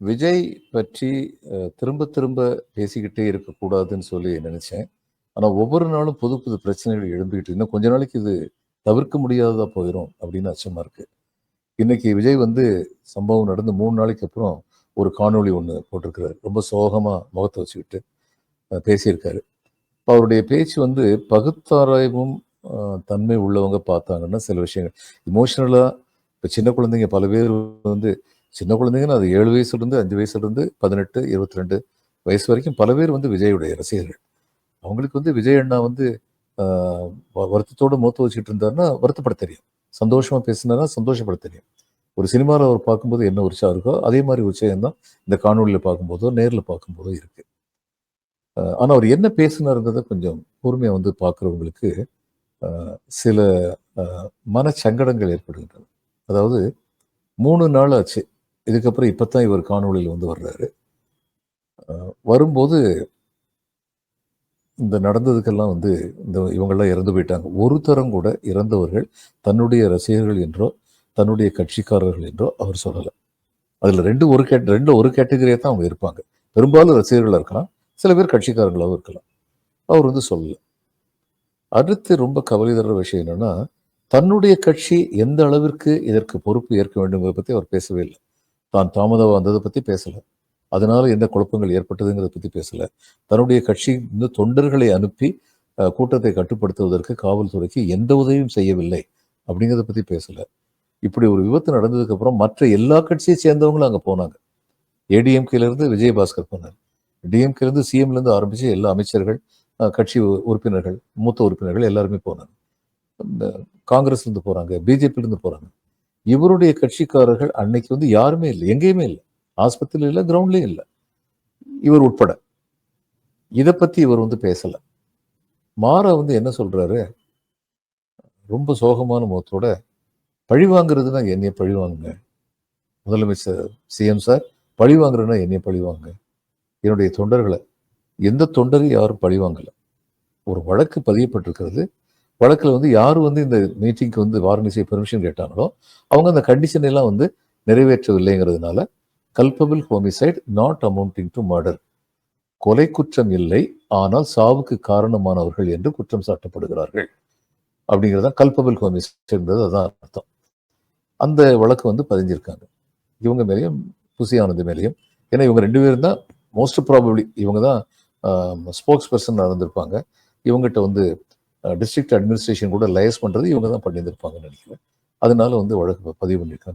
விஜய் பற்றி திரும்ப திரும்ப பேசிக்கிட்டே இருக்கக்கூடாதுன்னு சொல்லி நினைச்சேன். ஆனால் ஒவ்வொரு நாளும் புது புது பிரச்சனைகள் எழும்பிக்கிட்டு இன்னும் கொஞ்ச நாளைக்கு இது தவிர்க்க முடியாததா போயிடும் அப்படின்னு அச்சமாக இருக்கு. இன்னைக்கு விஜய் வந்து சம்பவம் நடந்து மூணு நாளைக்கு அப்புறம் ஒரு காணொளி ஒன்று போட்டிருக்கிறாரு. ரொம்ப சோகமாக முகத்தை வச்சுக்கிட்டு பேசியிருக்காரு. இப்போ அவருடைய பேச்சு வந்து பகுத்தாராய்வும் தன்மை உள்ளவங்க பார்த்தாங்கன்னா சில விஷயங்கள். இமோஷனலாக இப்போ சின்ன குழந்தைங்க பல பேர் வந்து சின்ன குழந்தைங்கன்னு அது ஏழு வயசுலேருந்து அஞ்சு வயசுலேருந்து பதினெட்டு இருபத்தி ரெண்டு வயசு வரைக்கும் பல பேர் வந்து விஜயுடைய ரசிகர்கள். அவங்களுக்கு வந்து விஜய் அண்ணா வந்து வருத்தத்தோடு வ- வருத்தத்தோட மூத்த வச்சுக்கிட்டு இருந்தாருன்னா வருத்தப்பட தெரியும். சந்தோஷமாக பேசினார்னா சந்தோஷப்பட தெரியும். ஒரு சினிமாவில் அவர் பார்க்கும்போது என்ன உற்சாகம் இருக்கோ அதே மாதிரி உற்சாகம் தான் இந்த காணொலியில் பார்க்கும்போதோ நேரில் பார்க்கும்போதோ இருக்கு. ஆனால் அவர் என்ன பேசினாருங்கிறத கொஞ்சம் பொறுமையாக வந்து பார்க்குறவங்களுக்கு சில மனச்சங்கடங்கள் ஏற்படுகின்றன. அதாவது மூணு நாள் ஆச்சு. இதுக்கப்புறம் இப்பதான் இவர் காணொலியில் வந்து வர்றாரு. வரும்போது இந்த நடந்ததுக்கெல்லாம் வந்து இந்த இவங்கெல்லாம் இறந்து போயிட்டாங்க. ஒரு தரம் கூட இறந்தவர்கள் தன்னுடைய ரசிகர்கள் என்றோ தன்னுடைய கட்சிக்காரர்கள் என்றோ அவர் சொல்லலை. அதுல ரெண்டு ஒரு கேட் ரெண்டு ஒரு கேட்டகரியாக தான் அவங்க இருப்பாங்க. பெரும்பாலும் ரசிகர்களாக இருக்கலாம் சில பேர் கட்சிக்காரர்களாகவும் இருக்கலாம். அவர் வந்து சொல்லலை. அடுத்து ரொம்ப கவலை தர விஷயம் என்னன்னா தன்னுடைய கட்சி எந்த அளவிற்கு இதற்கு பொறுப்பு ஏற்க வேண்டுங்கிறத பற்றி அவர் பேசவே இல்லை. தான் தாமதம் வந்ததை பத்தி பேசல. அதனால எந்த குழப்பங்கள் ஏற்பட்டதுங்கிறத பத்தி பேசல. தன்னுடைய கட்சி இந்த தொண்டர்களை அனுப்பி கூட்டத்தை கட்டுப்படுத்துவதற்கு காவல்துறைக்கு எந்த உதவியும் செய்யவில்லை அப்படிங்கிறத பத்தி பேசல. இப்படி ஒரு விபத்து நடந்ததுக்கப்புறம் மற்ற எல்லா கட்சியை சேர்ந்தவங்களும் அங்கே போனாங்க. ஏடிஎம்கேல இருந்து விஜயபாஸ்கர் போனார். டிஎம்கேலேருந்து சிஎம்லேருந்து சிஎம்ல இருந்து ஆரம்பிச்சு எல்லா அமைச்சர்கள் அஹ், கட்சி உ- உறுப்பினர்கள் மூத்த உறுப்பினர்கள் எல்லாருமே போனாங்க. இந்த காங்கிரஸ்ல இருந்து போறாங்க போறாங்க. இவருடைய கட்சிக்காரர்கள் அன்னைக்கு வந்து யாருமே இல்லை எங்கேயுமே இல்லை. ஆஸ்பத்திரியில இல்லை கிரவுண்ட்லேயும் இல்லை. இவர் உட்பட. இதை பற்றி இவர் வந்து பேசலை. மாறா வந்து என்ன சொல்கிறாரு ரொம்ப சோகமான முகத்தோட பழி வாங்குறதுனா என்னைய பழி வாங்குங்க. முதலமைச்சர் சிஎம் சார் பழி வாங்குறதுனா என்னைய பழி என்னுடைய தொண்டர்களை எந்த தொண்டரையும் யாரும் பழி வாங்கலை. ஒரு வழக்கு பதியப்பட்டிருக்கிறது. வழக்கில் வந்து யார் வந்து இந்த மீட்டிங்க்கு வந்து வாரணாசி பெர்மிஷன் கேட்டாங்களோ அவங்க அந்த கண்டிஷன் எல்லாம் வந்து நிறைவேற்றவில்லைங்கிறதுனால culpable homicide not amounting to murder கொலை குற்றம் இல்லை ஆனால் சாவுக்கு காரணமானவர்கள் என்று குற்றம் சாட்டப்படுகிறார்கள். அப்படிங்கிறது கல்பபிள் ஹோமிசைட்ன்றது அதுதான் அர்த்தம். அந்த வழக்கு வந்து பதிஞ்சிருக்காங்க. இவங்க மேலேயும் புசியானது மேலேயும். ஏன்னா இவங்க ரெண்டு பேரும் தான் மோஸ்ட் ப்ராபப்ளி இவங்க தான் ஸ்போக்ஸ் பர்சன் நடந்திருப்பாங்க இவங்ககிட்ட வந்து டிஸ்ட்ரிக்ட் அட்மினிஸ்ட்ரேஷன் கூட லயஸ் பண்றது இவங்க தான் பண்ணியிருந்திருப்பாங்கன்னு நினைக்கிறேன். அதனால வந்து வழக்கு பதிவு பண்ணியிருக்காங்க.